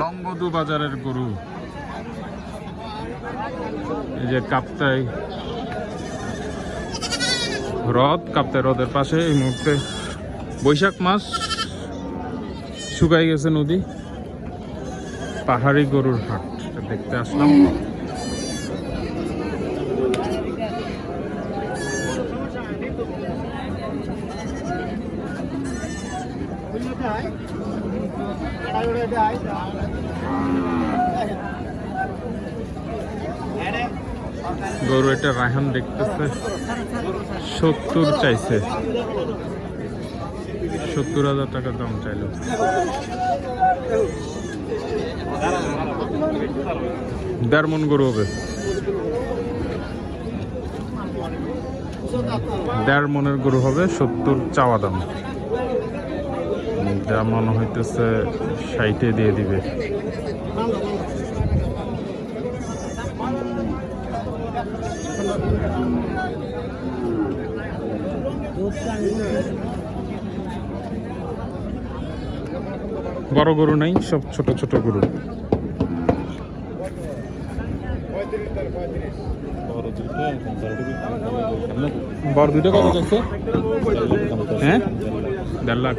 লংবদু বাজারের গরু। এই যে কাপ্তাই। হ্রদ কাপ্তাই হ্রদের পাশে এই মুহূর্তে বৈশাখ মাস শুকাই গেছে নদী। পাহাড়ি গরুর হাট দেখতে আসলাম। গরু এটা রায়হান দেখতেছে। সত্তর চাইছে। সত্তর হাজার টাকা দাম চাইল। দেড় মন গরু হবে। দেড় মনের গরু হবে সত্তর চাওয়া দাম। যা মনে হইতেছে সাইটে দিয়ে দিবে। বড় গরু নাই, সব ছোট ছোট গরু। বড় দুটো কত হ্যাঁ? দেড় লাখ